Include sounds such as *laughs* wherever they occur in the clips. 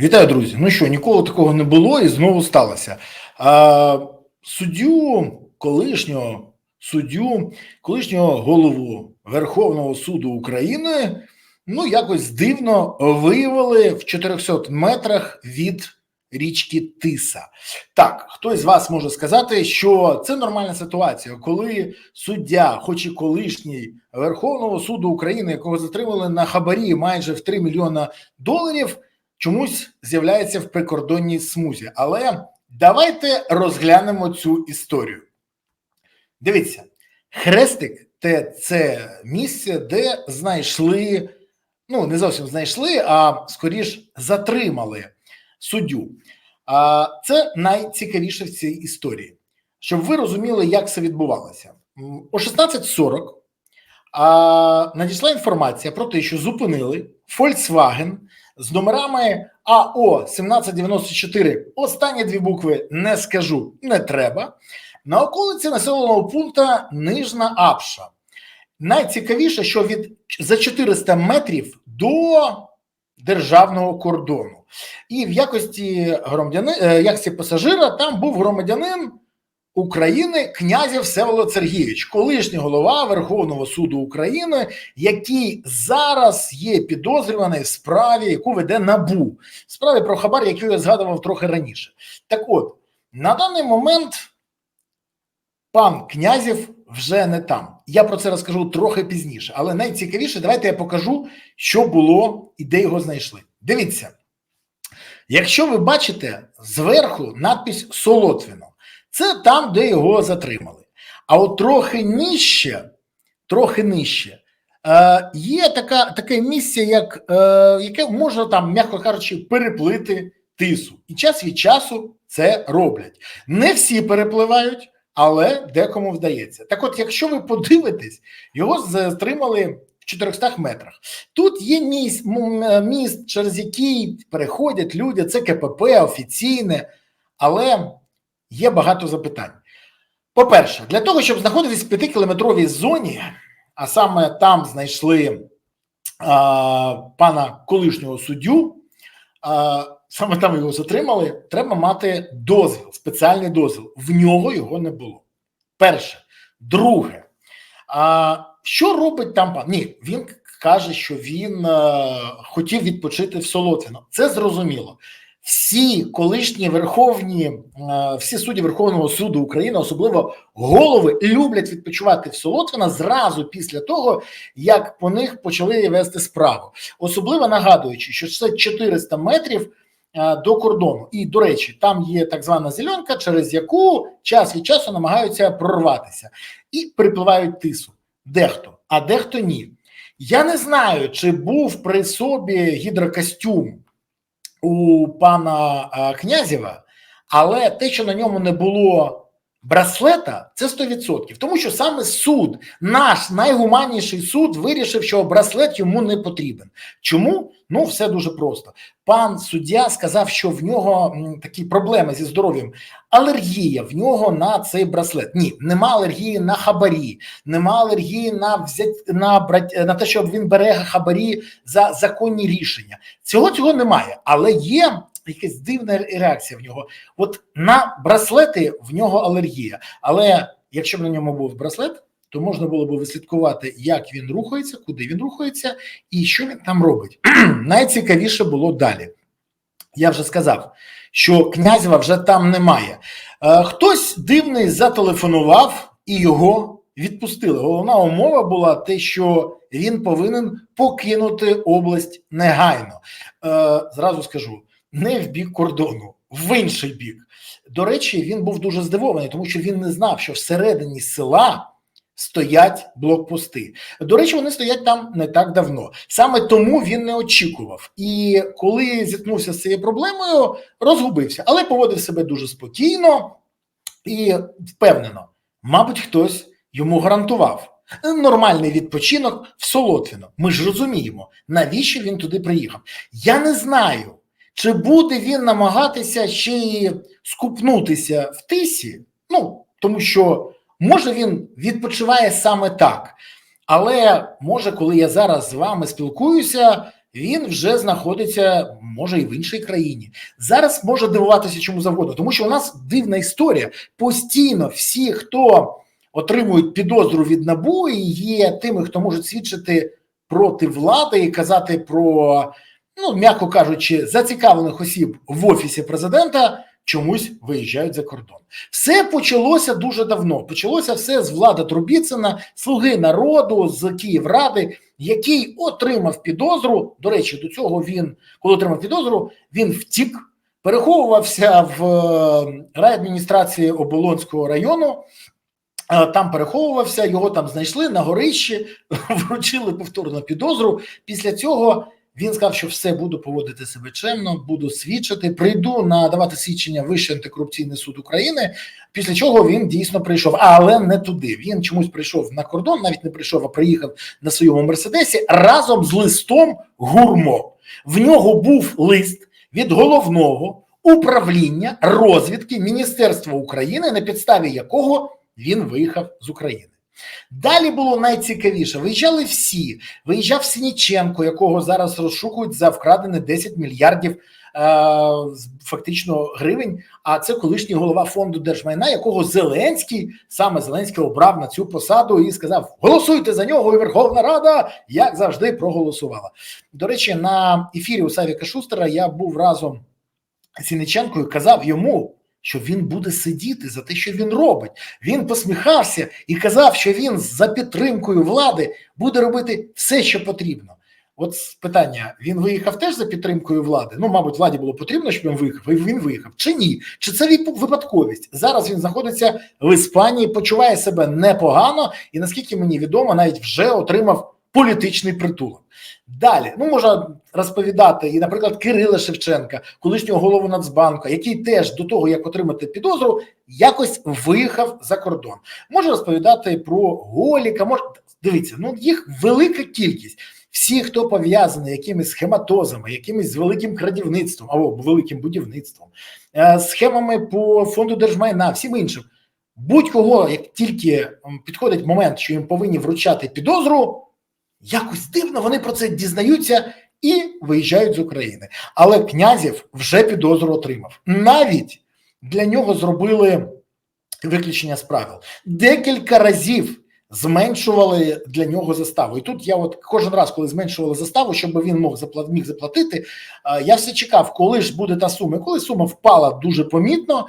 Вітаю, друзі. Ну що, ніколи такого не було і знову сталося. А, суддю колишнього суддю, колишнього голову Верховного суду України, ну якось дивно виявили в 400 метрах від річки Тиса. Так, хтось з вас може сказати, що це нормальна ситуація, коли суддя, хоч і колишній Верховного суду України, якого затримали на хабарі майже в 3 мільйона доларів чомусь з'являється в прикордонній смузі. Але давайте розглянемо цю історію. Дивіться, хрестик це місце, де знайшли, ну не зовсім знайшли, а скоріш затримали суддю. А це найцікавіше в цій історії, щоб ви розуміли, як це відбувалося. О 16.40 а, надійшла інформація про те, що зупинили Volkswagen з номерами АО 1794. Останні дві букви не скажу, не треба. На околиці населеного пункту Нижна Апша. Найцікавіше, що від за 400 метрів до державного кордону, і в якості громадяни, е, якості пасажира там був громадянин України князів Всеволод Сергійович, колишній голова Верховного суду України, який зараз є підозрюваний в справі, яку веде набу справі про хабар, яку я згадував трохи раніше. Так, от на даний момент пан князів вже не там. Я про це розкажу трохи пізніше, але найцікавіше, давайте я покажу, що було і де його знайшли. Дивіться, якщо ви бачите зверху надпись Солотвіно. Це там, де його затримали. А от трохи нижче, трохи нижче, е, є така, таке місце, як, е, яке може там, м'яко кажучи, переплити тису. І час від часу це роблять. Не всі перепливають, але декому вдається. Так от, якщо ви подивитесь, його затримали в 400 метрах. Тут є міст, міст, через який переходять люди, це КПП офіційне, але є багато запитань. По-перше, для того, щоб знаходитись в 5-кілометровій зоні, а саме там знайшли а, пана колишнього суддю, а, саме там його затримали, треба мати дозвіл, спеціальний дозвіл. В нього його не було. Перше. Друге, а, що робить там пан? Ні, він каже, що він а, хотів відпочити в Солотвіно. Це зрозуміло всі колишні верховні, е, всі судді Верховного суду України, особливо голови, люблять відпочивати в Солотвина зразу після того, як по них почали вести справу, особливо нагадуючи, що це 400 метрів. Е, до кордону, і до речі, там є так звана зеленка, через яку час від часу намагаються прорватися і припливають тису. Дехто, а дехто ні. Я не знаю, чи був при собі гідрокостюм у пана Князєва, але те, що на ньому не було браслета, це 100%. Тому що саме суд, наш найгуманніший суд, вирішив, що браслет йому не потрібен. Чому? Ну, все дуже просто. Пан суддя сказав, що в нього такі проблеми зі здоров'ям. Алергія в нього на цей браслет. Ні, нема алергії на хабарі, нема алергії на взять на на те, що він бере хабарі за законні рішення. Цього цього немає, але є. Якась дивна реакція в нього. От на браслети в нього алергія. Але якщо б на ньому був браслет, то можна було б вислідкувати, як він рухається, куди він рухається і що він там робить. *clears throat* Найцікавіше було далі. Я вже сказав, що князева вже там немає. Е, хтось дивний зателефонував і його відпустили. Головна умова була те, що він повинен покинути область негайно. Е, зразу скажу не в бік кордону, в інший бік. До речі, він був дуже здивований, тому що він не знав, що всередині села стоять блокпости. До речі, вони стоять там не так давно. Саме тому він не очікував. І коли зіткнувся з цією проблемою, розгубився, але поводив себе дуже спокійно і впевнено, мабуть, хтось йому гарантував. Нормальний відпочинок в Солотвіно. Ми ж розуміємо, навіщо він туди приїхав. Я не знаю, чи буде він намагатися ще й скупнутися в тисі. Ну тому що Може, він відпочиває саме так, але може, коли я зараз з вами спілкуюся, він вже знаходиться, може, і в іншій країні. Зараз може дивуватися чому завгодно, тому що у нас дивна історія. Постійно всі, хто отримують підозру від НАБУ, і є тими, хто може свідчити проти влади і казати про, ну м'яко кажучи, зацікавлених осіб в офісі президента. Чомусь виїжджають за кордон. Все почалося дуже давно. Почалося все з Влада Трубіцина, слуги народу з Київради, який отримав підозру. До речі, до цього він, коли отримав підозру, він втік, переховувався в е, райадміністрації Оболонського району. Е, Там переховувався, його там знайшли на горищі, *laughs* вручили повторно підозру. Після цього він сказав, що все буду поводити себе чемно, буду свідчити. Прийду надавати свідчення Вищий антикорупційний суд України. Після чого він дійсно прийшов, але не туди. Він чомусь прийшов на кордон, навіть не прийшов, а приїхав на своєму мерседесі разом з листом гурмо. В нього був лист від головного управління розвідки Міністерства України, на підставі якого він виїхав з України. Далі було найцікавіше. Виїжджали всі. Виїжджав Сініченко, якого зараз розшукують за вкрадені 10 мільярдів е, фактично гривень. А це колишній голова фонду держмайна, якого Зеленський саме Зеленський обрав на цю посаду і сказав: голосуйте за нього, і Верховна Рада як завжди проголосувала. До речі, на ефірі у Савіка Шустера я був разом з Сіниченкою, казав йому що він буде сидіти за те, що він робить. Він посміхався і казав, що він за підтримкою влади буде робити все, що потрібно. От питання: він виїхав теж за підтримкою влади. Ну, мабуть, владі було потрібно, щоб він виїхав. Він виїхав чи ні? Чи це випадковість? Зараз він знаходиться в Іспанії, почуває себе непогано, і наскільки мені відомо, навіть вже отримав політичний притулок. Далі ну можна розповідати і, наприклад, Кирила Шевченка, колишнього голову Нацбанку, який теж до того, як отримати підозру, якось виїхав за кордон. Може розповідати про Голіка. Може дивіться, ну їх велика кількість. Всі, хто пов'язаний якимись схематозами, якимись великим крадівництвом або великим будівництвом, е, схемами по фонду держмайна, всім іншим. Будь-кого, як тільки підходить момент, що їм повинні вручати підозру, якось дивно вони про це дізнаються і виїжджають з України. Але князів вже підозру отримав. Навіть для нього зробили виключення з правил. Декілька разів зменшували для нього заставу. І тут я, от кожен раз, коли зменшували заставу, щоб він мог міг заплатити, я все чекав, коли ж буде та сума. Коли сума впала дуже помітно,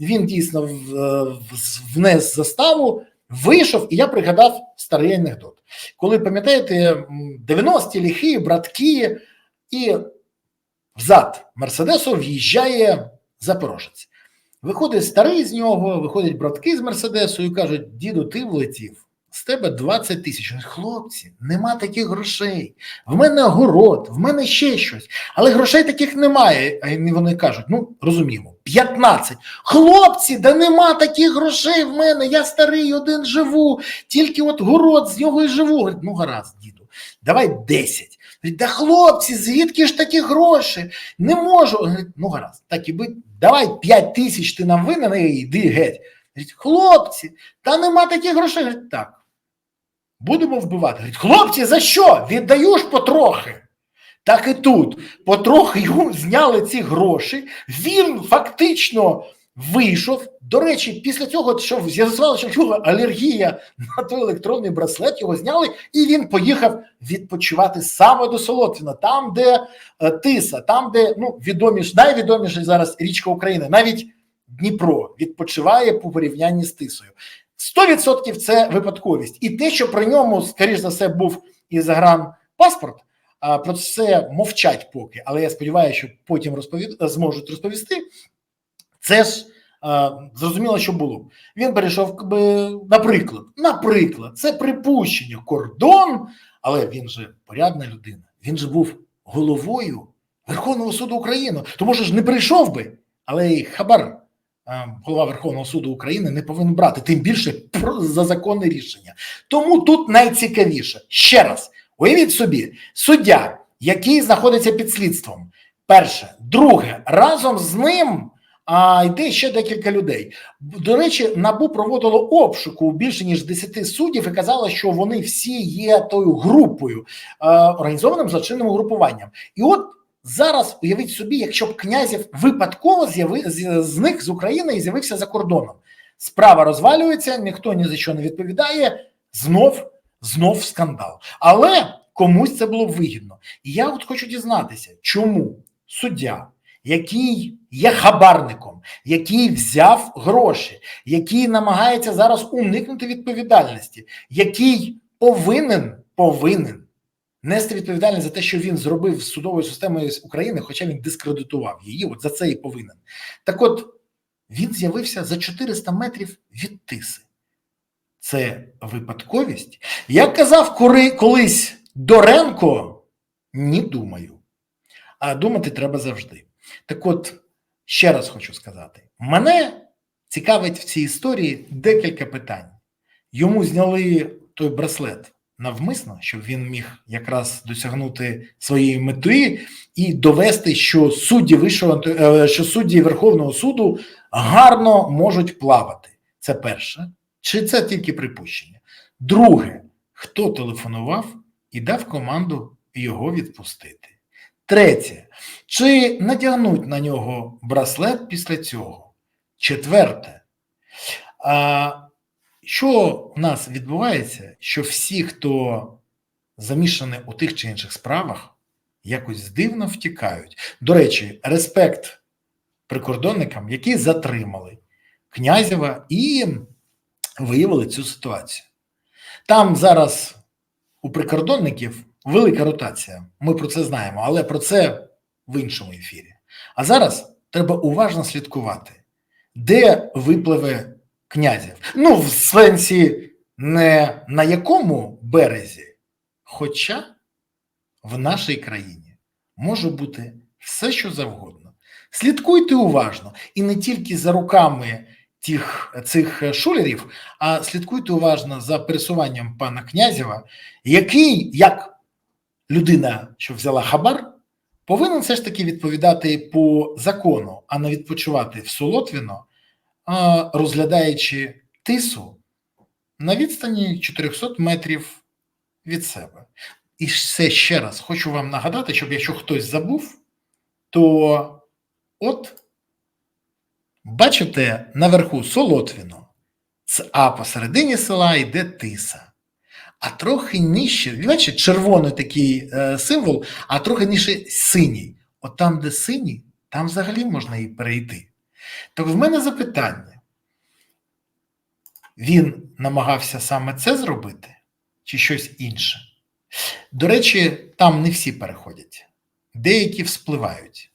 він дійсно внес заставу. Вийшов, і я пригадав старий анекдот. Коли пам'ятаєте, 90-ті ліхи, братки, і взад Мерседесу в'їжджає Запорожець. Виходить старий з нього, виходять братки з Мерседесу і кажуть: діду, ти влетів. З тебе 20 тисяч. Хлопці, нема таких грошей. В мене город, в мене ще щось. Але грошей таких немає. А вони кажуть: ну розуміємо, 15. Хлопці, да нема таких грошей в мене. Я старий один живу, тільки от город з нього і живу. Говорить, ну гаразд, діду, давай 10. Говорить, да хлопці, звідки ж такі гроші? Не можу. Говорить, ну гаразд, так і бить, давай 5 тисяч ти нам винен і йди геть. Говорить, хлопці, та нема таких грошей. Говорить, так. Будемо вбивати. Говорить, хлопці, за що? Віддаю ж потрохи. Так і тут потрохи йому зняли ці гроші. Він фактично вийшов. До речі, після цього що з'ясувалося, що нього алергія на той електронний браслет, його зняли, і він поїхав відпочивати саме до Солотвіна, там, де е, Тиса, там, де ну відоміш, найвідоміша зараз річка України, навіть Дніпро відпочиває по порівнянні з Тисою. 100% це випадковість, і те, що при ньому, скоріш за все, був і загран паспорт. Про це мовчать поки, але я сподіваюся, що потім розповід... зможуть розповісти. Це ж а, зрозуміло, що було. Він перейшов, наприклад, наприклад, це припущення, кордон, але він же порядна людина. Він же був головою Верховного суду України. Тому що ж не прийшов би, але й хабар. Голова Верховного суду України не повинен брати, тим більше за законне рішення. Тому тут найцікавіше ще раз уявіть собі, суддя, який знаходиться під слідством. Перше, друге, разом з ним а йде ще декілька людей. До речі, набу проводило обшуку більше ніж 10 суддів і казало, що вони всі є тою групою е, організованим злочинним групуванням. І от зараз уявіть собі, якщо б князів випадково з'яви зник з України і з'явився за кордоном. Справа розвалюється, ніхто ні за що не відповідає. Знов, знов скандал. Але комусь це було вигідно. І я от хочу дізнатися, чому суддя, який є хабарником, який взяв гроші, який намагається зараз уникнути відповідальності, який повинен повинен нести відповідальність за те, що він зробив з судовою системою України, хоча він дискредитував її. От за це і повинен. Так, от він з'явився за 400 метрів від тиси. Це випадковість. Як казав колись Доренко, не думаю. А думати треба завжди. Так от, ще раз хочу сказати: мене цікавить в цій історії декілька питань. Йому зняли той браслет навмисно, щоб він міг якраз досягнути своєї мети і довести, що судді вищого е, що судді Верховного суду гарно можуть плавати. Це перше. Чи це тільки припущення? Друге, хто телефонував і дав команду його відпустити? Третє, чи надягнуть на нього браслет після цього? Четверте, а що в нас відбувається, що всі, хто замішаний у тих чи інших справах, якось дивно втікають. До речі, респект прикордонникам, які затримали Князєва і виявили цю ситуацію. Там зараз у прикордонників велика ротація. Ми про це знаємо, але про це в іншому ефірі. А зараз треба уважно слідкувати, де випливе князів. Ну, в сенсі не на якому березі, хоча в нашій країні може бути все, що завгодно. Слідкуйте уважно і не тільки за руками тих цих шулерів, а слідкуйте уважно за пересуванням пана Князєва, який, як людина, що взяла хабар, повинен все ж таки відповідати по закону, а не відпочивати в Солотвіно, розглядаючи тису на відстані 400 метрів від себе. І все ще раз хочу вам нагадати, щоб якщо хтось забув, то от бачите наверху Солотвіно, а посередині села йде тиса. А трохи нижче, бачите, червоний такий е, символ, а трохи нижче синій. От там, де синій, там взагалі можна і перейти. Так в мене запитання. Він намагався саме це зробити, чи щось інше? До речі, там не всі переходять, деякі вспливають,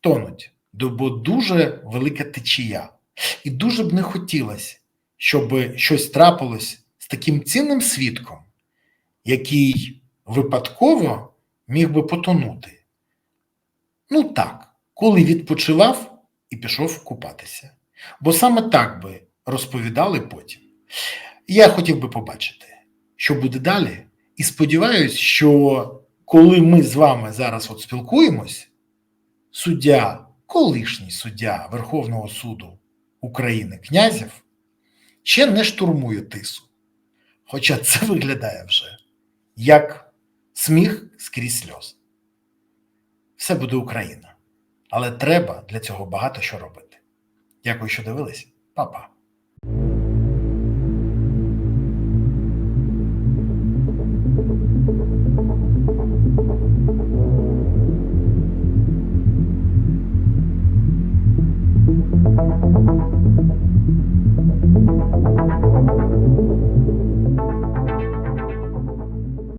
тонуть, бо дуже велика течія. І дуже б не хотілося, щоб щось трапилось з таким цінним свідком, який випадково міг би потонути. Ну так, коли відпочивав і пішов купатися. Бо саме так би розповідали потім. Я хотів би побачити, що буде далі, і сподіваюся, що коли ми з вами зараз от спілкуємось, суддя, колишній суддя Верховного суду України князів ще не штурмує тису. Хоча це виглядає вже як сміх скрізь сльоз. Все буде Україна, але треба для цього багато що робити. Дякую, що дивились, Па-па.